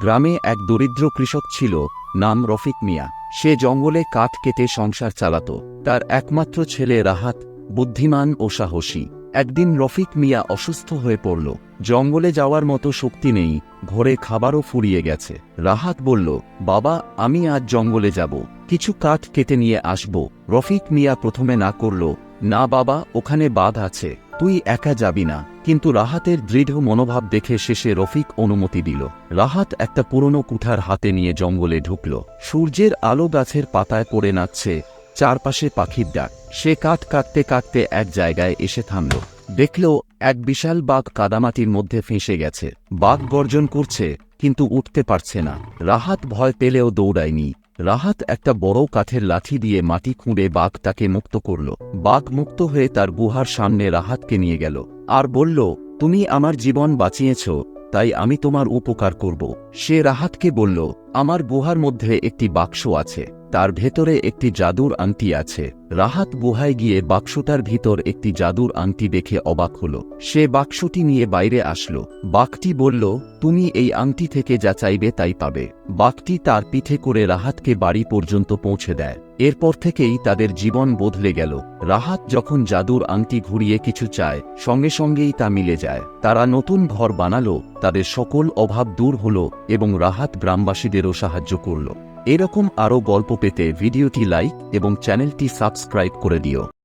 গ্রামে এক দরিদ্র কৃষক ছিল, নাম রফিক মিয়া। সে জঙ্গলে কাঠ কেটে সংসার চালাত। তার একমাত্র ছেলে রাহাত, বুদ্ধিমান ও সাহসী। একদিন রফিক মিয়া অসুস্থ হয়ে পড়ল। জঙ্গলে যাওয়ার মতো শক্তি নেই, ঘরে খাবারও ফুরিয়ে গেছে। রাহাত বলল, বাবা, আমি আজ জঙ্গলে যাব। কিছু কাঠ কেটে নিয়ে আসব। রফিক মিয়া প্রথমে না করল, না বাবা, ওখানে বাঁধ আছে। তুই একা যাবি না। কিন্তু রাহাতের দৃঢ় মনোভাব দেখে শেষে রফিক অনুমতি দিল। রাহাত একটা পুরনো কুঠার হাতে নিয়ে জঙ্গলে ঢুকল। সূর্যের আলো গাছের পাতায় পড়ে নাচছে চারপাশে পাখির ডাক। সে কাঠ কাটতে কাটতে এক জায়গায় এসে থামল। দেখল, এক বিশাল বাঘ কাদামাটির মধ্যে ফেঁসে গেছে। বাঘ গর্জন করছে, কিন্তু উঠতে পারছে না। রাহাত ভয় পেলেও দৌড়ায়নি। রাহাত একটা বড় কাঠের লাঠি দিয়ে মাটি খুঁড়ে বাঘ তাকে মুক্ত করল। বাঘ মুক্ত হয়ে তার গুহার সামনে রাহাতকে নিয়ে গেল। আর বলল, তুমি আমার জীবন বাঁচিয়েছ, তাই আমি তোমার উপকার করব। সে রাহাতকে বলল, আমার গুহার মধ্যে একটি বাক্স আছে। তার ভেতরে একটি জাদুর আংটি আছে। রাহাত গুহায় গিয়ে বাক্সটার ভিতর একটি জাদুর আংটি দেখে অবাক হল। সে বাক্সটি নিয়ে বাইরে আসলো। বাঘটি বলল, তুমি এই আংটি থেকে যা চাইবে তাই পাবে। বাঘটি তার পিঠে করে রাহাতকে বাড়ি পর্যন্ত পৌঁছে দেয়। এরপর থেকেই তাদের জীবন বদলে গেল। রাহাত যখন জাদুর আংটি ঘুরিয়ে কিছু চায়, সঙ্গে সঙ্গেই তা মিলে যায়। তারা নতুন ঘর বানালো, তাদের সকল অভাব দূর হল এবং রাহাত গ্রামবাসীদেরও সাহায্য করল। এরকম আরও গল্প পেতে ভিডিওটি লাইক এবং চ্যানেলটি সাবস্ক্রাইব করে দিও।